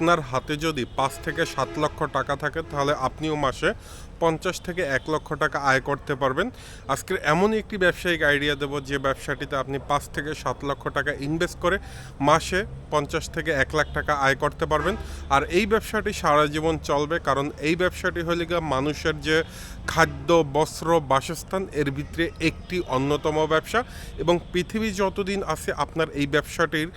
আপনার হাতে যদি পাঁচ থেকে সাত লক্ষ টাকা থাকে, তাহলে আপনিও মাসে পঞ্চাশ থেকে এক লক্ষ টাকা আয় করতে পারবেন। আজকের এমনই একটি ব্যবসায়িক আইডিয়া দেবো, যে ব্যবসাটিতে আপনি পাঁচ থেকে সাত লক্ষ টাকা ইনভেস্ট করে মাসে পঞ্চাশ থেকে এক লাখ টাকা আয় করতে পারবেন। আর এই ব্যবসাটি সারা জীবন চলবে, কারণ এই ব্যবসাটি হলে গিয়ে মানুষের যে খাদ্য, বস্ত্র, বাসস্থান, এর ভিতরে একটি অন্যতম ব্যবসা। এবং পৃথিবী যতদিন আছে, আপনার এই ব্যবসাটির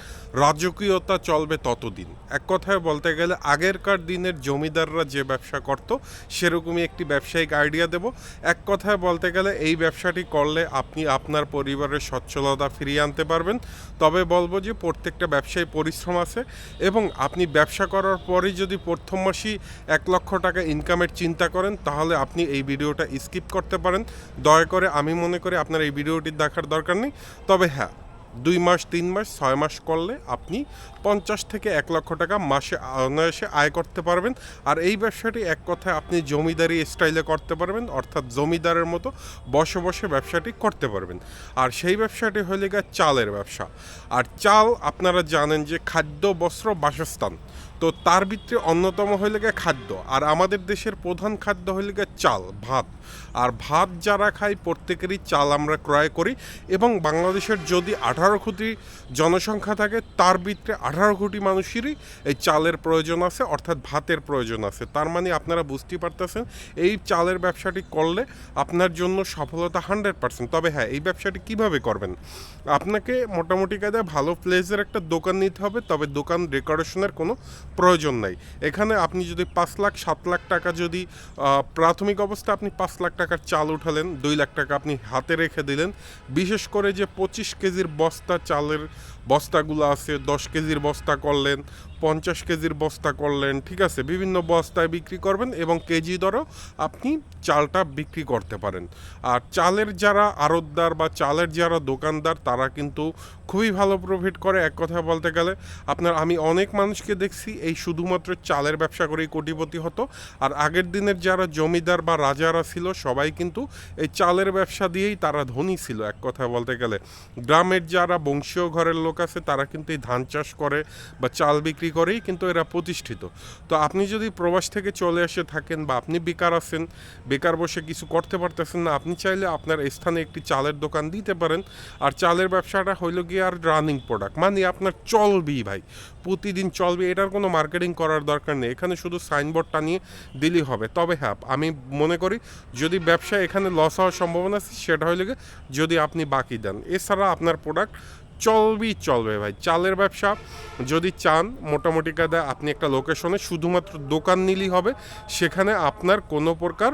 রাজকীয়তা চলবে ততদিন। এক কথায় বলতে গেলে আগেরকার দিনের জমিদাররা যে ব্যবসা করত, সেরকমই একটি ব্যবসায়িক আইডিয়া দেব। এক কথায় বলতে গেলে এই ব্যবসাটি করলে আপনি আপনার পরিবারের সচ্ছলতা ফিরিয়ে আনতে পারবেন। তবে বলব যে প্রত্যেকটা ব্যবসায় পরিশ্রম আছে এবং আপনি ব্যবসা করার পরেই যদি প্রথম মাসেই এক লক্ষ টাকা ইনকামের চিন্তা করেন, তাহলে আপনি এই ভিডিওটা স্কিপ করতে পারেন। দয়া করে আমি মনে করি আপনার এই ভিডিওটি দেখার দরকার নেই। তবে হ্যাঁ দুই মাস, তিন মাস, ছয় মাস করলে আপনি পঞ্চাশ থেকে এক লক্ষ টাকা মাসে অনায়াসে আয় করতে পারবেন। আর এই ব্যবসাটি এক কথায় আপনি জমিদারি স্টাইলে করতে পারবেন, অর্থাৎ জমিদারের মতো বসে বসে ব্যবসাটি করতে পারবেন। আর সেই ব্যবসাটি হলে গিয়ে চালের ব্যবসা। আর চাল আপনারা জানেন যে খাদ্য, বস্ত্র, বাসস্থান। তো তার ভিতরে অন্যতম হইলে গিয়ে খাদ্য, আর আমাদের দেশের প্রধান খাদ্য হইলে গিয়ে চাল, ভাত। আর ভাত যারা খায়, প্রত্যেকেরই চাল আমরা ক্রয় করি এবং বাংলাদেশের যদি আঠারো কোটি জনসংখ্যা থাকে, তার ভিতরে আঠারো কোটি মানুষেরই এই চালের প্রয়োজন আছে, অর্থাৎ ভাতের প্রয়োজন আছে। তার মানে আপনারা বুঝতেই পারতেছেন, এই চালের ব্যবসাটি করলে আপনার জন্য সফলতা হান্ড্রেড পার্সেন্ট। তবে হ্যাঁ এই ব্যবসাটি কীভাবে করবেন? আপনাকে মোটামুটি কায়দায় ভালো প্লেসের একটা দোকান নিতে হবে, তবে দোকান ডেকোরেশনের কোনো প্রয়োজন নাই। এখানে আপনি যদি পাঁচ লাখ, সাত লাখ টাকা যদি প্রাথমিক অবস্থায় আপনি পাঁচ লাখ টাকার চাল উঠালেন, দুই লাখ টাকা আপনি হাতে রেখে দিলেন, বিশেষ করে যে পঁচিশ কেজির বস্তা চালের বস্তাগুলো আছে, দশ কেজির বস্তা করলেন পঞ্চাশ কেজির বস্তা করলেন, ঠিক আছে? বিভিন্ন বস্তায় বিক্রি করবেন এবং কেজি দরও আপনি চালটা বিক্রি করতে পারেন। আর চালের যারা আড়তদার বা চালের যারা দোকানদার, তারা কিন্তু খুবই ভালো প্রফিট করে। এক কথা বলতে গেলে, আপনার আমি অনেক মানুষকে দেখছি এই শুধুমাত্র চালের ব্যবসা করেই কোটিপতি হতো। আর আগের দিনের যারা জমিদার বা রাজারা ছিল, সবাই কিন্তু এই চালের ব্যবসা দিয়েই তারা ধনী ছিল, এক কথা বলতে গেলে। গ্রামের যারা বংশীয় ঘরের লোক আছে, তারা কিন্তু এই ধান চাষ করে বা চাল বিক্রি করেই কিন্তু এরা প্রতিষ্ঠিত। তো আপনি যদি প্রবাস থেকে চলে এসে থাকেন বা আপনি বেকার আছেন, বেকার বসে কিছু করতে পারতেছেন না, আপনি চাইলে আপনার স্থানে একটি চালের দোকান দিতে পারেন। আর চালের ব্যবসাটা হইল গিয়ে আর রানিং প্রোডাক্ট মানে আপনার চলবেই ভাই। প্রতিদিন চলবে, এটার কোনো মার্কেটিং করার দরকার নেই। এখানে শুধু সাইনবোর্ড টানিয়ে দিলেই হবে। তবে হ্যাঁ আমি মনে করি যদি ব্যবসা এখানে লস হওয়ার সম্ভাবনা আছে, সেটা হইলে গিয়ে যদি আপনি বাকি দেন। এছাড়া আপনার প্রোডাক্ট চলবেই চলবে ভাই, চালের ব্যবসা যদি চান, মোটামুটি কাদা আপনি একটা লোকেশনে শুধুমাত্র দোকান নিলেই হবে, সেখানে আপনার কোনো প্রকার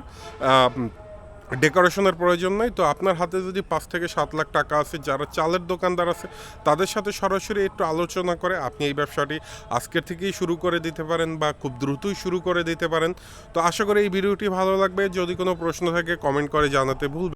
ডেকোরেশনের প্রয়োজন নাই। তো আপনার হাতে যদি পাঁচ থেকে সাত লাখ টাকা আছে, যারা চালের দোকানদার আছে, তাদের সাথে সরাসরি একটু আলোচনা করে আপনি এই ব্যবসাটি আজকের থেকেই শুরু করে দিতে পারেন বা খুব দ্রুতই শুরু করে দিতে পারেন। তো আশা করি এই ভিডিওটি ভালো লাগবে। যদি কোনো প্রশ্ন থাকে কমেন্ট করে জানাতে ভুলবেন